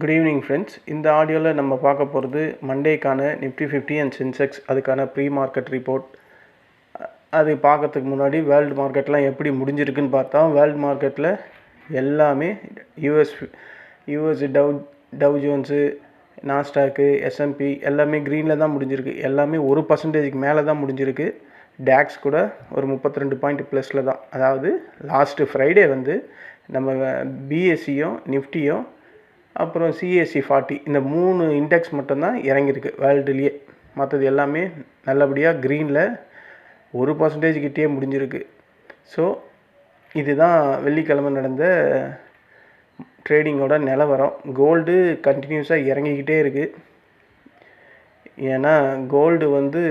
Good evening friends இந்த ஆடியோவில் நம்ம பார்க்க போகிறது மண்டேக்கான நிஃப்டி ஃபிஃப்டி அண்ட் சென்செக்ஸ் அதுக்கான ப்ரீ மார்க்கெட் ரிப்போர்ட் அது பார்க்கறதுக்கு முன்னாடி வேர்ல்டு மார்க்கெட்லாம் எப்படி முடிஞ்சிருக்குன்னு பார்த்தா வேர்ல்டு மார்க்கெட்டில் எல்லாமே US US Dow Dow Jones Nasdaq S and P எல்லாமே க்ரீனில் தான் முடிஞ்சிருக்கு. எல்லாமே ஒரு பர்சன்டேஜுக்கு மேலே தான் முடிஞ்சிருக்கு. டேக்ஸ் கூட ஒரு முப்பத்தி ரெண்டு பாயிண்ட் ப்ளஸில் தான். அதாவது லாஸ்ட்டு ஃப்ரைடே வந்து நம்ம பிஎஸ்சியும் நிஃப்டியும் அப்புறம் சிஎஸ்சி ஃபார்ட்டி இந்த மூணு இண்டெக்ஸ் மட்டும்தான் இறங்கியிருக்கு. வேர்ல்டுலேயே மற்றது எல்லாமே நல்லபடியாக க்ரீனில் ஒரு பர்சன்டேஜ் கிட்டேயே முடிஞ்சிருக்கு. ஸோ இதுதான் வெள்ளிக்கிழமை நடந்த ட்ரேடிங்கோட நிலவரம். கோல்டு கண்டினியூஸாக இறங்கிக்கிட்டே இருக்குது ஏன்னா கோல்டு வந்து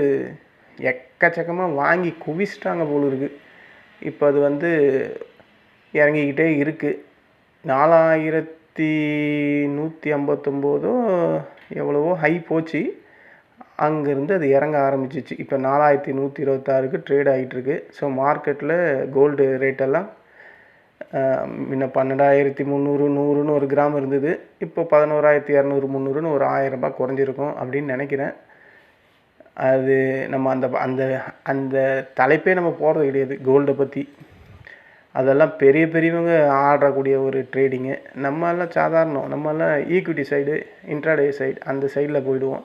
எக்கச்சக்கமாக வாங்கி குவிச்சிட்டாங்க போல் இருக்குது இப்போ அது வந்து இறங்கிக்கிட்டே இருக்குது நாலாயிரத்தி நூற்றி ஐம்பத்தொம்போதோ எவ்வளவோ ஹை போச்சு. அங்கேருந்து அது இறங்க ஆரம்பிச்சிச்சு. இப்போ நாலாயிரத்தி நூற்றி இருபத்தாறுக்கு ட்ரேட் ஆகிட்டுருக்கு ஸோ மார்க்கெட்டில் கோல்டு ரேட்டெல்லாம் முன்ன பன்னெண்டாயிரத்தி முந்நூறு நூறுன்னு ஒரு கிராம் இருந்தது. இப்போ பதினோராயிரத்தி இரநூறு முந்நூறுன்னு ஒரு ஆயிரரூபா குறைஞ்சிருக்கும் அப்படின்னு நினைக்கிறேன். அது நம்ம அந்த அந்த அந்த தலைப்பே நம்ம போகிறது கிடையாது. கோல்டை பற்றி அதெல்லாம் பெரிய பெரியவங்க ஆடக்கூடிய ஒரு ட்ரேடிங்கு நம்மெல்லாம் சாதாரணம். நம்மெல்லாம் ஈக்விட்டி சைடு இன்ட்ராடே சைடு அந்த சைடில் போயிடுவோம்.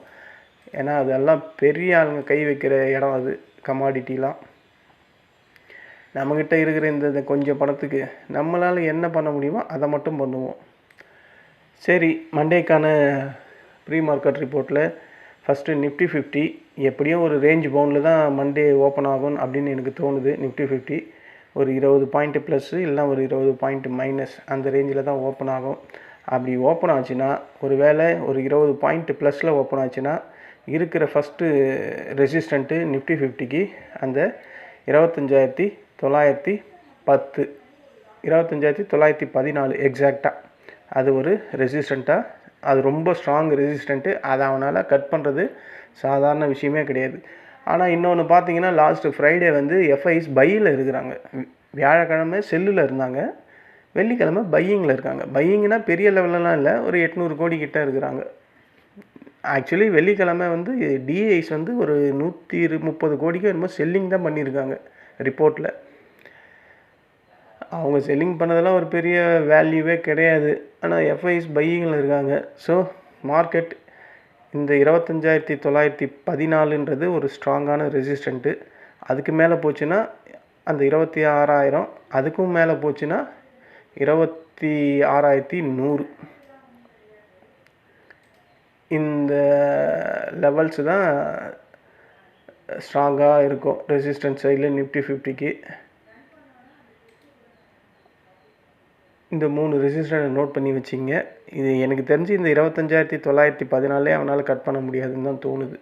ஏன்னா அதெல்லாம் பெரிய ஆளுங்க கை வைக்கிற இடம் அது கமாடிட்டிலாம் நம்மக்கிட்ட இருக்கிற இந்த இந்த கொஞ்சம் பணத்துக்கு நம்மளால் என்ன பண்ண முடியுமோ அதை மட்டும் பண்ணுவோம். சரி மண்டேக்கான ப்ரீ மார்க்கெட் ரிப்போர்ட்டில் ஃபஸ்ட்டு நிஃப்டி ஃபிஃப்டி எப்படியும் ஒரு ரேஞ்ச் பவுண்டில் தான் மண்டே ஓப்பன் ஆகும் அப்படின்னு எனக்கு தோணுது. நிஃப்டி ஃபிஃப்டி ஒரு இருபது பாயிண்ட்டு ப்ளஸ்ஸு இல்லை ஒரு இருபது பாயிண்ட் மைனஸ் அந்த ரேஞ்சில் தான் ஓப்பன் ஆகும். அப்படி ஓப்பன் ஆச்சுன்னா ஒரு வேளை ஒரு இருபது பாயிண்ட்டு ப்ளஸில் ஓப்பன் ஆச்சுன்னா இருக்கிற ஃபஸ்ட்டு ரெசிஸ்டண்ட்டு நிஃப்டி ஃபிஃப்டிக்கு அந்த இருபத்தஞ்சாயிரத்தி தொள்ளாயிரத்தி பத்து இருபத்தஞ்சாயிரத்தி தொள்ளாயிரத்தி பதினாலு எக்ஸாக்டாக அது ஒரு ரெசிஸ்டண்ட்டாக அது ரொம்ப ஸ்ட்ராங் ரெசிஸ்டண்ட்டு அதை அவனால் கட் பண்ணுறது சாதாரண விஷயமே கிடையாது. ஆனால் இன்னொன்று பார்த்தீங்கன்னா லாஸ்ட்டு ஃப்ரைடே வந்து எஃப்ஐஸ் பையில் இருக்கிறாங்க. வியாழக்கிழமை செல்லில் இருந்தாங்க. வெள்ளிக்கிழமை பையிங்கில் இருக்காங்க. பையிங்னா பெரிய லெவலெலாம் இல்லை. ஒரு எட்நூறு கோடி கிட்டே இருக்கிறாங்க. ஆக்சுவலி வெள்ளிக்கிழமை வந்து டிஐஸ் வந்து ஒரு நூற்றி இரு முப்பது கோடிக்கு என்னமோ செல்லிங் தான் பண்ணியிருக்காங்க ரிப்போர்ட்டில் அவங்க செல்லிங் பண்ணதெல்லாம் ஒரு பெரிய வேல்யூவே கிடையாது. ஆனால் எஃப்ஐஸ் பையிங்கில் இருக்காங்க. ஸோ மார்க்கெட் இந்த இருபத்தஞ்சாயிரத்தி தொள்ளாயிரத்தி பதினாலுன்றது ஒரு ஸ்ட்ராங்கான ரெசிஸ்டண்ட்டு. அதுக்கு மேலே போச்சுன்னா அந்த இருபத்தி ஆறாயிரம் அதுக்கும் மேலே போச்சுன்னா இருபத்தி ஆறாயிரத்தி நூறு. இந்த லெவல்ஸு தான் ஸ்ட்ராங்காக இருக்கும் ரெசிஸ்டன்ஸ் சைடில் நிஃப்டி ஃபிஃப்டிக்கு. இந்த மூணு ரெசிஸ்டரை நோட் பண்ணி வச்சிங்க. இது எனக்கு தெரிஞ்சு இந்த இருபத்தஞ்சாயிரத்தி தொள்ளாயிரத்தி பதினாலே அவனால் கட் பண்ண முடியாதுன்னு தான் தோணுது.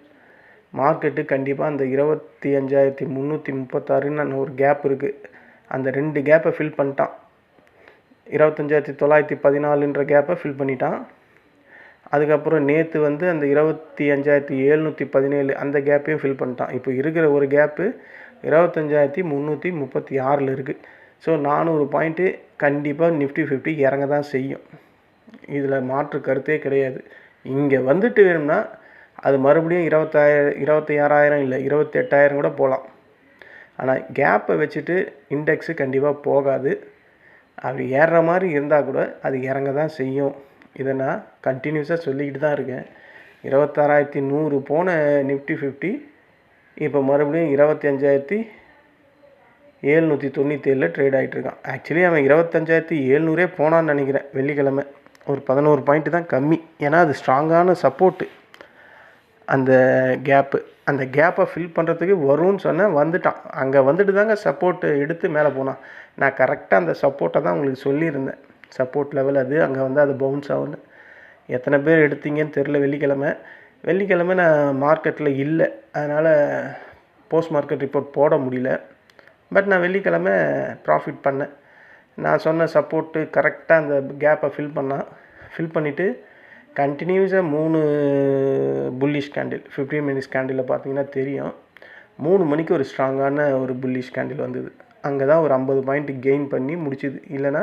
மார்க்கெட்டு கண்டிப்பாக அந்த இருபத்தி அஞ்சாயிரத்தி முந்நூற்றி முப்பத்தாறுன்னு ஒரு கேப் இருக்குது அந்த ரெண்டு கேப்பை ஃபில் பண்ணிட்டான். இருபத்தஞ்சாயிரத்தி தொள்ளாயிரத்தி பதினாலுன்ற கேப்பை ஃபில் பண்ணிட்டான். அதுக்கப்புறம் நேற்று வந்து அந்த இருபத்தி அஞ்சாயிரத்தி எழுநூற்றி பதினேழு அந்த கேப்பையும் ஃபில் பண்ணிட்டான். இப்போ இருக்கிற ஒரு கேப்பு இருபத்தஞ்சாயிரத்தி முந்நூற்றி முப்பத்தி ஆறில் இருக்குது ஸோ நானூறு பாயிண்ட்டு கண்டிப்பாக நிஃப்டி ஃபிஃப்டி இறங்க தான் செய்யும். இதில் மாற்று கருத்தே கிடையாது. இங்கே வந்துட்டு வேணும்னா அது மறுபடியும் இருபத்தாயிரம் இருபத்தி ஆறாயிரம் இல்லை இருபத்தி எட்டாயிரம் கூட போகலாம் ஆனால் கேப்பை வச்சுட்டு இண்டெக்ஸு கண்டிப்பாக போகாது. அப்படி ஏறுற மாதிரி இருந்தால் கூட அது இறங்க தான் செய்யும். இதை நான் கண்டினியூஸாக சொல்லிக்கிட்டு தான் இருக்கேன். இருபத்தாறாயிரத்தி நூறு போன நிஃப்டி ஃபிஃப்டி இப்போ மறுபடியும் இருபத்தி அஞ்சாயிரத்தி ஏழ்நூற்றி தொண்ணூற்றேழில் ட்ரேட் ஆகிட்டுருக்கான் ஆக்சுவலி அவன் இருபத்தஞ்சாயிரத்தி ஏழ்நூறே போனான்னு நினைக்கிறேன் வெள்ளிக்கிழமை. ஒரு பதினோரு பாயிண்ட்டு தான் கம்மி. ஏன்னா அது ஸ்ட்ராங்கான சப்போர்ட்டு அந்த கேப்பு அந்த கேப்பை ஃபில் பண்ணுறதுக்கு வரும்னு சொன்னேன் வந்துட்டான். அங்கே வந்துட்டு தாங்க சப்போர்ட்டு எடுத்து மேலே போனான். நான் கரெக்டாக அந்த சப்போர்ட்டை தான் உங்களுக்கு சொல்லியிருந்தேன். சப்போர்ட் லெவல் அது அங்கே வந்து அது பவுன்ஸ் ஆகும்னு. எத்தனை பேர் எடுத்தீங்கன்னு தெரில வெள்ளிக்கிழமை. வெள்ளிக்கிழமை நான் மார்க்கெட்டில் இல்லை. அதனால் போஸ்ட் மார்க்கெட் ரிப்போர்ட் போட முடியல. பட் நான் வெள்ளிக்கிழமை ப்ராஃபிட் பண்ணேன். நான் சொன்ன சப்போர்ட்டு கரெக்டாக அந்த கேப்பை ஃபில் பண்ணால் ஃபில் பண்ணிவிட்டு கண்டினியூஸாக மூணு புல்லிஷ் கேண்டில் ஃபிஃப்டீன் மினிட்ஸ் கேண்டிலில் பார்த்தீங்கன்னா தெரியும். மூணு மணிக்கு ஒரு ஸ்ட்ராங்கான ஒரு புல்லிஷ் கேண்டில் வந்தது. அங்கே தான் ஒரு ஐம்பது பாயிண்ட் கெயின் பண்ணி முடிச்சுது. இல்லைனா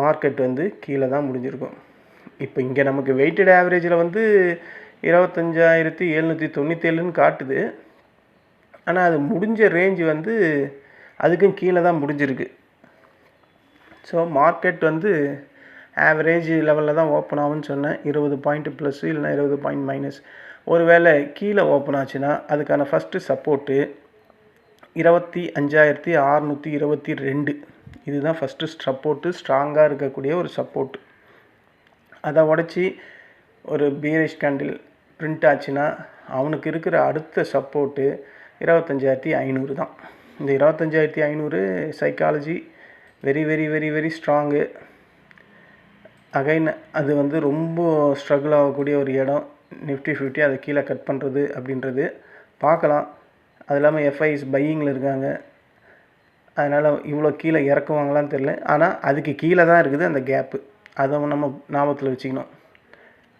மார்க்கெட் வந்து கீழே தான் முடிஞ்சிருக்கும். இப்போ இங்கே நமக்கு வெயிட்டட் ஆவரேஜில் வந்து இருபத்தஞ்சாயிரத்தி எழுநூற்றி தொண்ணூற்றேழுன்னு காட்டுது. ஆனால் அது முடிஞ்ச ரேஞ்சு வந்து அதுக்கும் கீழே தான் முடிஞ்சிருக்கு. ஸோ மார்க்கெட் வந்து ஆவரேஜ் லெவலில் தான் ஓப்பன் ஆகும்னு சொன்னேன். இருபது பாயிண்ட் ப்ளஸ் இல்லைனா இருபது பாயிண்ட் மைனஸ் ஒருவேளை கீழே ஓப்பன் ஆச்சுன்னா அதுக்கான ஃபஸ்ட்டு சப்போர்ட்டு இருபத்தி அஞ்சாயிரத்தி அறநூற்றி இருபத்தி ரெண்டு. இதுதான் ஃபஸ்ட்டு சப்போர்ட்டு ஸ்ட்ராங்காக இருக்கக்கூடிய ஒரு சப்போர்ட் அதை உடச்சி ஒரு பீரிஷ் கேண்டில் பிரிண்ட் ஆச்சுன்னா அவனுக்கு இருக்கிற அடுத்த சப்போர்ட்டு இருபத்தஞ்சாயிரத்தி ஐநூறு தான். இந்த இருபத்தஞ்சாயிரத்தி ஐநூறு psychology very very very very strong again அது வந்து ரொம்ப ஸ்ட்ரகிள் ஆகக்கூடிய ஒரு இடம். நிஃப்டி ஃபிஃப்டி அதை கீழே கட் பண்ணுறது அப்படின்றது பார்க்கலாம். அது இல்லாமல் எஃப்ஐஸ் பையிங்கில் இருக்காங்க. அதனால் இவ்வளோ கீழே இறக்குவாங்களான்னு தெரில ஆனால் அதுக்கு கீழே தான் இருக்குது அந்த கேப்பு அதை நம்ம ஞாபகத்தில் வச்சுக்கணும்.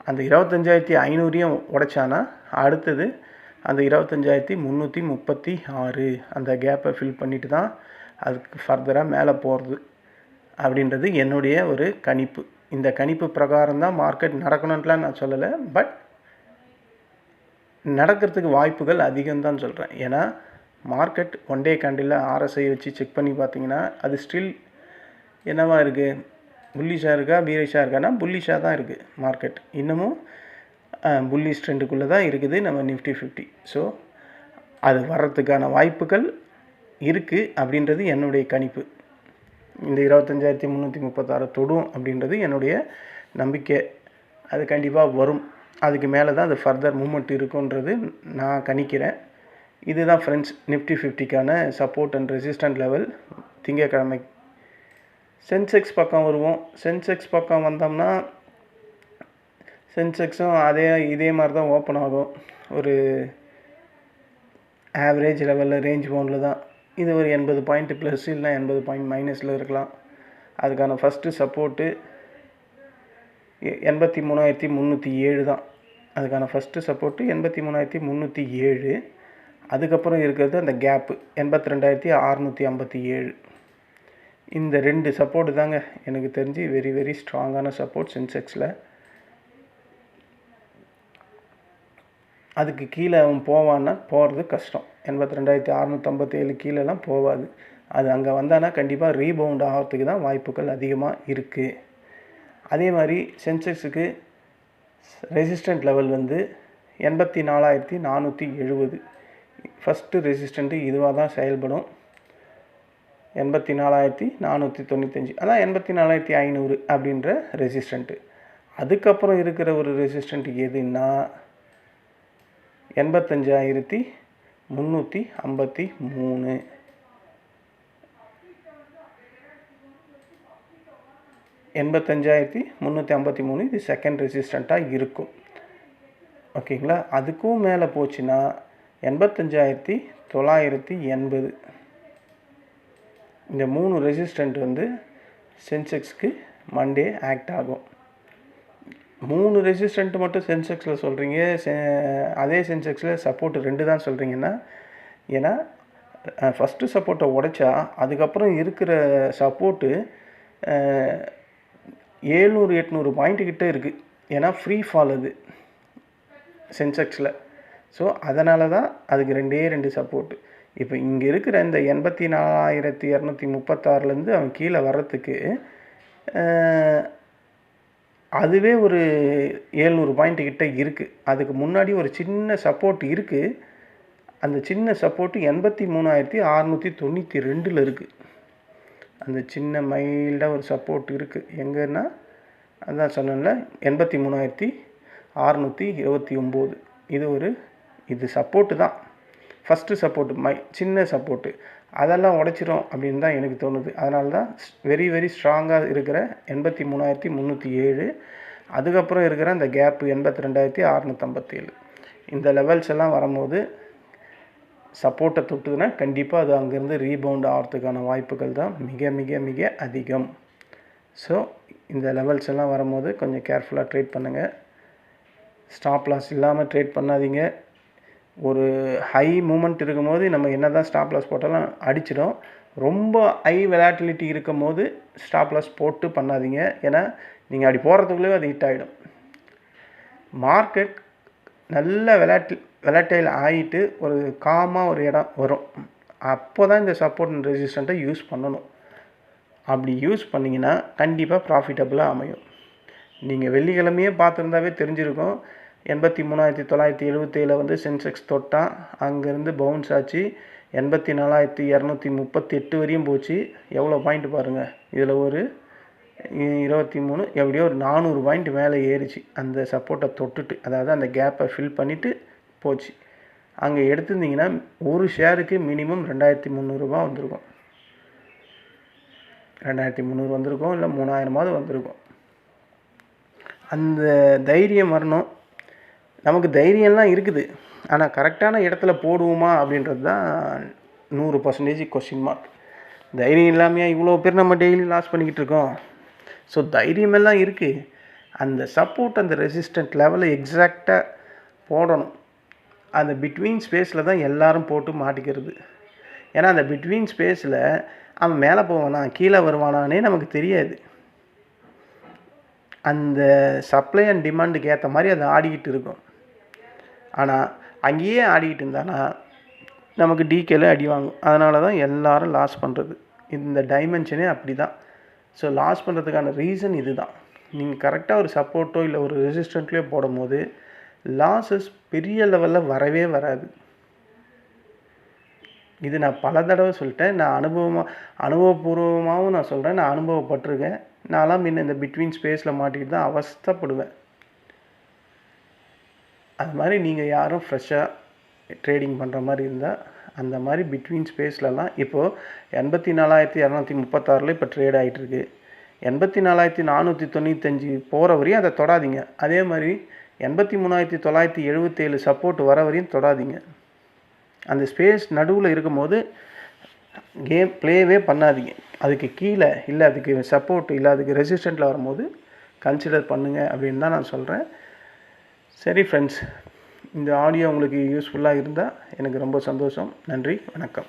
அந்த இருபத்தஞ்சாயிரத்தி ஐநூறையும் உடைச்சானா அடுத்தது அந்த இருபத்தஞ்சாயிரத்தி முந்நூற்றி முப்பத்தி ஆறு அந்த கேப்பை ஃபில் பண்ணிட்டு தான் அதுக்கு ஃபர்தராக மேலே போகிறது அப்படின்றது என்னுடைய ஒரு கணிப்பு. இந்த கணிப்பு பிரகாரம் தான் மார்க்கெட் நடக்கணுன்ட்டுலாம் நான் சொல்லலை பட் நடக்கிறதுக்கு வாய்ப்புகள் அதிகம்தான் சொல்கிறேன் ஏன்னா market one day candle RSI வச்சு செக் பண்ணி பார்த்தீங்கன்னா அது ஸ்டில் என்னவா இருக்குது புல்லிஷாக இருக்கா? பீரிஷாக இருக்கான்னா புல்லிஷாக தான் இருக்குது மார்க்கெட் இன்னமும் புல்லிஷ் ட்ரெண்டுக்குள்ளே தான் இருக்குது நம்ம நிஃப்டி ஃபிஃப்டி ஸோ அது வர்றதுக்கான வாய்ப்புகள் இருக்குது அப்படின்றது என்னுடைய கணிப்பு. இந்த இருபத்தஞ்சாயிரத்தி முந்நூற்றி முப்பத்தாறு தொடும் அப்படின்றது என்னுடைய நம்பிக்கை. அது கண்டிப்பாக வரும். அதுக்கு மேலே தான் அது ஃபர்தர் மூமெண்ட் இருக்குன்றது நான் கணிக்கிறேன். இதுதான் ஃப்ரெண்ட்ஸ் நிஃப்டி ஃபிஃப்டிக்கான சப்போர்ட் அண்ட் ரெசிஸ்டன்ட் லெவல் திங்கக்கிழமை சென்செக்ஸ் பக்கம் வருவோம். சென்செக்ஸ் பக்கம் வந்தோம்னா சென்செக்ஸும் அதே இதே மாதிரி தான் ஓப்பன் ஆகும். ஒரு ஆவரேஜ் லெவலில் ரேஞ்ச் பவுண்டில் தான். இது ஒரு எண்பது பாயிண்ட் ப்ளஸ் இல்லை எண்பது பாயிண்ட் மைனஸில் இருக்கலாம். அதுக்கான ஃபஸ்ட்டு சப்போர்ட்டு எண்பத்தி மூணாயிரத்தி முந்நூற்றி ஏழு தான். அதுக்கான ஃபஸ்ட்டு சப்போர்ட்டு எண்பத்தி மூணாயிரத்தி முந்நூற்றி ஏழு. அதுக்கப்புறம் இருக்கிறது அந்த கேப்பு எண்பத்தி ரெண்டாயிரத்தி அறநூற்றி ஐம்பத்தி ஏழு. இந்த ரெண்டு சப்போர்ட்டு தாங்க எனக்கு தெரிஞ்சு வெரி வெரி ஸ்ட்ராங்கான சப்போர்ட் சென்செக்ஸில் அதுக்கு கீழே அவன் போவான்னா போகிறது கஷ்டம். எண்பத்தி ரெண்டாயிரத்தி அறநூற்றம்பத்தி ஏழு கீழெல்லாம் போகாது அது அங்கே வந்தானா கண்டிப்பாக ரீபவுண்ட் ஆகிறதுக்கு தான் வாய்ப்புகள் அதிகமாக இருக்குது அதே மாதிரி சென்செக்ஸுக்கு ரெசிஸ்டன்ட் லெவல் வந்து எண்பத்தி நாலாயிரத்தி நானூற்றி எழுபது ஃபஸ்ட்டு ரெசிஸ்டண்ட்டு இதுவாக தான் செயல்படும். எண்பத்தி நாலாயிரத்தி நானூற்றி தொண்ணூத்தஞ்சு. அதான் எண்பத்தி நாலாயிரத்தி ஐநூறு அப்படின்ற ரெசிஸ்டண்ட்டு அதுக்கப்புறம் இருக்கிற ஒரு ரெசிஸ்டண்ட் எதுன்னா எண்பத்தஞ்சாயிரத்தி முந்நூற்றி ஐம்பத்தி மூணு. எண்பத்தஞ்சாயிரத்தி முந்நூற்றி ஐம்பத்தி மூணு இது செகண்ட் ரெசிஸ்டண்ட்டாக இருக்கும். ஓகேங்களா? அதுக்கும் மேலே போச்சுன்னா எண்பத்தஞ்சாயிரத்தி தொள்ளாயிரத்தி எண்பது. இந்த மூணு ரெசிஸ்டண்ட் வந்து சென்செக்ஸ்க்கு மண்டே ஆக்ட் ஆகும். மூணு ரெசிஸ்டண்ட் மட்டும் சென்செக்ஸில் சொல்கிறீங்க செ அதே சென்செக்ஸில் சப்போர்ட் ரெண்டு தான் சொல்கிறீங்கன்னா ஏன்னா ஃபஸ்ட்டு சப்போர்ட்டை உடைச்சா அதுக்கப்புறம் இருக்கிற சப்போர்ட்டு ஏழ்நூறு எட்நூறு பாயிண்ட் கிட்டே இருக்குது ஏன்னா ஃப்ரீ ஃபால் அது சென்செக்ஸில். ஸோ அதனால தான் அதுக்கு ரெண்டே ரெண்டு சப்போர்ட்டு. இப்போ இங்கே இருக்கிற இந்த எண்பத்தி நாலாயிரத்தி இரநூத்தி முப்பத்தாறுலேருந்து அவன் கீழே வர்றதுக்கு அதுவே ஒரு ஏழ்நூறு பாயிண்ட் கிட்ட இருக்குது அதுக்கு முன்னாடி ஒரு சின்ன சப்போர்ட் இருக்குது அந்த சின்ன சப்போர்ட்டு எண்பத்தி மூணாயிரத்தி அறநூற்றி தொண்ணூற்றி ரெண்டில் இருக்குது அந்த சின்ன மைல்டாக ஒரு சப்போர்ட் இருக்குது எங்கன்னா அதான் சொன்னேன்ல எண்பத்தி மூணாயிரத்தி அறநூற்றி இருபத்தி ஒம்பது. இது ஒரு இது சப்போர்ட்டு தான். ஃபஸ்ட்டு சப்போர்ட்டு மை சின்ன சப்போர்ட்டு அதெல்லாம் உடைச்சிரும் அப்படின்னு தான் எனக்கு தோணுது. அதனால தான் வெரி வெரி ஸ்ட்ராங்காக இருக்கிற எண்பத்தி மூணாயிரத்தி முந்நூற்றி ஏழு அதுக்கப்புறம் இருக்கிற அந்த கேப்பு எண்பத்தி ரெண்டாயிரத்தி அறநூற்றம்பத்தேழு இந்த லெவல்ஸ் எல்லாம் வரும்போது சப்போர்ட்டை தொட்டுதுன்னா கண்டிப்பாக அது அங்கேருந்து ரீபவுண்ட் ஆகிறதுக்கான வாய்ப்புகள் தான் மிக மிக மிக அதிகம். ஸோ இந்த லெவல்ஸ் எல்லாம் வரும்போது கொஞ்சம் கேர்ஃபுல்லாக ட்ரேட் பண்ணுங்கள் ஸ்டாப் லாஸ் இல்லாமல் ட்ரேட் பண்ணாதீங்க. ஒரு ஹை மூமெண்ட் இருக்கும்போது நம்ம என்ன தான் ஸ்டாப் லாஸ் போட்டாலும் அடிச்சிடும். ரொம்ப ஹை வெலாட்டிலிட்டி இருக்கும் போது ஸ்டாப் லாஸ் போட்டு பண்ணாதீங்க. ஏன்னா நீங்கள் அப்படி போகிறதுக்குள்ளேயே அது ஹிட் ஆகிடும் மார்க்கெட் நல்ல வெலாட்டி விளாட்டையில் ஆகிட்டு ஒரு காமாக ஒரு இடம் வரும். அப்போ தான் இந்த சப்போர்ட் அண்ட் ரெசிஸ்டண்ட்டை யூஸ் பண்ணணும். அப்படி யூஸ் பண்ணிங்கன்னா கண்டிப்பாக ப்ராஃபிட்டபுளாக அமையும். நீங்கள் வெள்ளிக்கிழமையே பார்த்துருந்தாவே தெரிஞ்சிருக்கும். எண்பத்தி மூணாயிரத்தி தொள்ளாயிரத்தி எழுபத்தேழில் வந்து சென்செக்ஸ் தொட்டான். அங்கேருந்து பவுன்ஸ் ஆச்சு. எண்பத்தி நாலாயிரத்தி இரநூத்தி முப்பத்தி எட்டு வரையும் போச்சு. எவ்வளோ பாயிண்ட் பாருங்கள் இதில் ஒரு இருபத்தி மூணு எப்படியோ ஒரு நானூறு பாயிண்ட் மேலே ஏறிச்சு. அந்த சப்போர்ட்டை தொட்டுட்டு அதாவது அந்த கேப்பை ஃபில் பண்ணிவிட்டு போச்சு. அங்கே எடுத்திருந்தீங்கன்னா ஒரு ஷேருக்கு மினிமம் ரெண்டாயிரத்தி முந்நூறுரூபா வந்திருக்கும். ரெண்டாயிரத்தி முந்நூறு வந்திருக்கும் இல்லை மூணாயிரமாவது வந்திருக்கும். அந்த தைரியம் வரணும். நமக்கு தைரியம்லாம் இருக்குது. ஆனால் கரெக்டான இடத்துல போடுவோமா அப்படின்றது தான் நூறு பர்சன்டேஜ் கொஸ்டின் மார்க் தைரியம் இல்லாமையா இவ்வளோ பேர் நம்ம டெய்லி லாஸ் பண்ணிக்கிட்டு இருக்கோம். ஸோ தைரியமெல்லாம் இருக்குது அந்த சப்போர்ட் அந்த ரெசிஸ்டன்ட் லெவலை எக்ஸாக்டாக போடணும். அந்த பிட்வீன் ஸ்பேஸில் தான் எல்லோரும் போட்டு மாட்டிக்கிறது. ஏன்னா அந்த பிட்வீன் ஸ்பேஸில் அவன் மேலே போவானா கீழே வருவானானே நமக்கு தெரியாது. அந்த சப்ளை அண்ட் டிமாண்டுக்கு ஏற்ற மாதிரி அது ஆடிக்கிட்டு இருக்கும். ஆனால் அங்கேயே ஆடிக்கிட்டு இருந்தானா நமக்கு டீக்கேல அடி வாங்கும். அதனால தான் எல்லாரும் லாஸ் பண்ணுறது இந்த டைமென்ஷனே அப்படி தான் ஸோ லாஸ் பண்ணுறதுக்கான ரீசன் இது தான் நீங்கள் கரெக்டாக ஒரு சப்போர்ட்டோ இல்லை ஒரு ரெசிஸ்டண்ட்லேயோ போடும்போது லாஸஸ் பெரிய லெவலில் வரவே வராது. இது நான் பல தடவை சொல்லிட்டேன். நான் அனுபவமாக அனுபவபூர்வமாகவும் நான் சொல்கிறேன் நான் அனுபவப்பட்டிருக்கேன். நான்லாம் முன்ன இந்த பிட்வீன் ஸ்பேஸில் மாட்டிக்கிட்டு தான் அவஸ்தைப்படுவேன். அது மாதிரி நீங்கள் யாரும் ஃப்ரெஷ்ஷாக ட்ரேடிங் பண்ணுற மாதிரி இருந்தால் அந்த மாதிரி பிட்வீன் ஸ்பேஸ்லலாம் இப்போது எண்பத்தி நாலாயிரத்தி இரநூத்தி முப்பத்தாறில் இப்போ ட்ரேட் ஆகிட்டுருக்கு எண்பத்தி நாலாயிரத்தி நானூற்றி தொண்ணூத்தஞ்சு போகிற வரையும் அதை தொடாதீங்க. அதே மாதிரி எண்பத்தி மூணாயிரத்தி தொள்ளாயிரத்தி எழுபத்தேழு சப்போர்ட் வர வரையும் தொடாதீங்க. அந்த ஸ்பேஸ் நடுவில் இருக்கும்போது கேம் ப்ளேவே பண்ணாதீங்க. அதுக்கு கீழே இல்லை அதுக்கு சப்போர்ட் இல்லை அதுக்கு ரெசிஸ்டண்ட்டில் வரும்போது கன்சிடர் பண்ணுங்கள் அப்படின்னு தான் நான் சொல்கிறேன் சரி ஃப்ரெண்ட்ஸ் இந்த ஆடியோ உங்களுக்கு யூஸ்ஃபுல்லாக இருந்தால் எனக்கு ரொம்ப சந்தோஷம். நன்றி வணக்கம்.